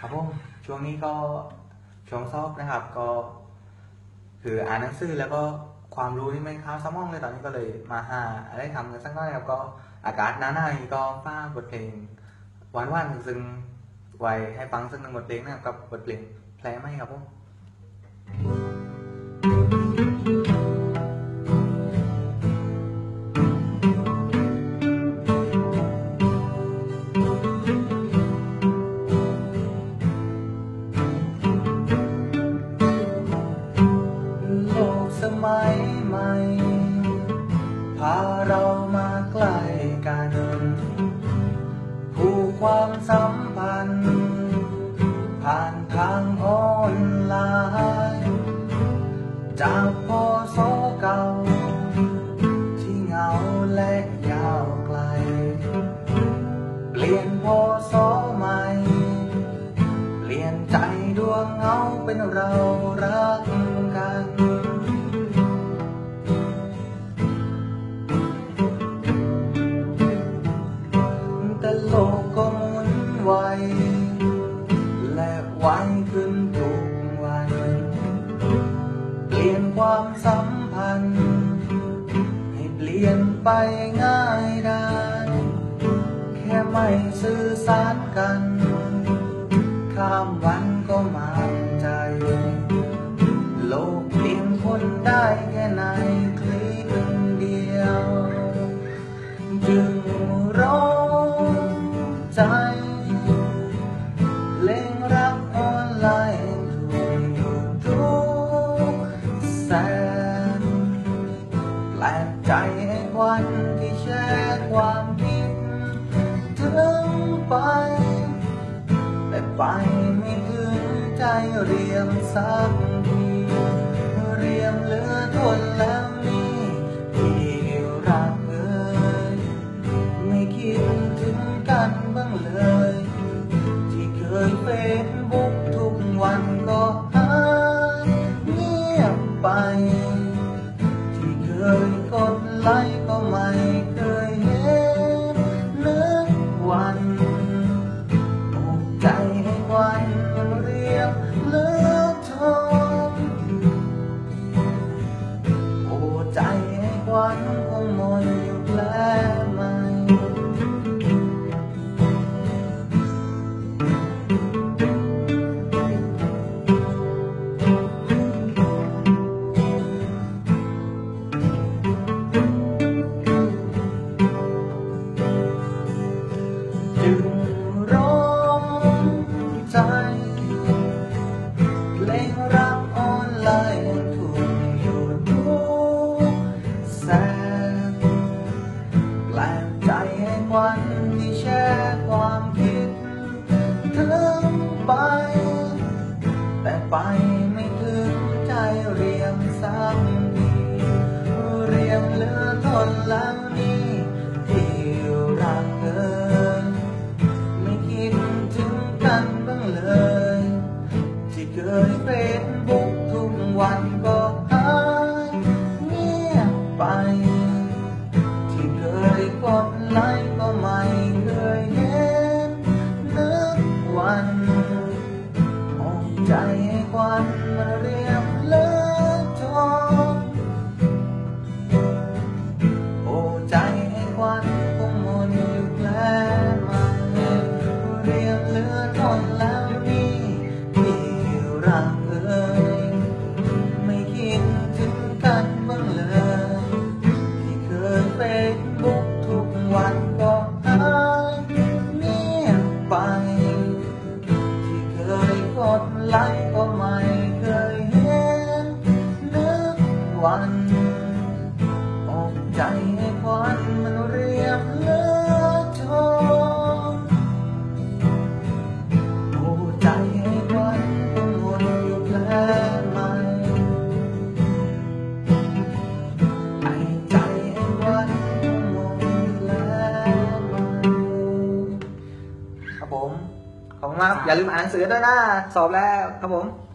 ครับผมช่วงนี้ก็ช่วงสอบนะครับ ก็ คืออ่านหนังสือแล้วก็ความรู้ที่ไม่ค้าสมองเลยตอนนี้ก็เลยมาหาอะไรทำกันสักหน่อยครับก็อากาศหนาวๆอย่านี้ก็ฟ้าบทเพลงหวานๆซึ่งไว้ให้ฟังซึ่งหนึ่งบทเพลงนะครับกับบทเพลงแผลไหมครับผม กสมัยใหม่ พาเรามาใกล้กัน ผู้ความสัมพันธ์ ผ่านทางออนไลน์จากพอโซเก่า ที่เหงาและยาวไกล เปลี่ยนพอโซใหม่ เปลี่ยนใจดวงเหงาเป็นเรารักกัน ความสัมพันธ์ ให้เปลี่ยนไปง่ายดายแค่ไม่สื่อสารกัน เรียมสักทีเรียมเหลือทนแล้วนี่ที่รักเอ่ยไม่คิดถึงกันบ้างเลย ที่เคยเฟซบุ๊กทุกวันก็หายเงียบไป ที่เคยกดไลค์ก็ไม่ วันที่แชร์ความคิดถึงไป แต่ไปไม่ถึงใจเรียมสักทีเรียมเหลือทนแล้ว ควันคงมดอยู่แผลใหม่เรียบเหลือทนแล้วนี่ที่รักเอ่ยไม่คิดถึงกันบ้างเลยที่เคยเฟซบุ๊กทุกวันก็หายเงียบไป ที่เคยกดไลค์ก็ไม่เคยเห็นนึกวันอกใจ มากครับอย่าลืมอ่านหนังสือด้วยนะสอบแล้วครับผม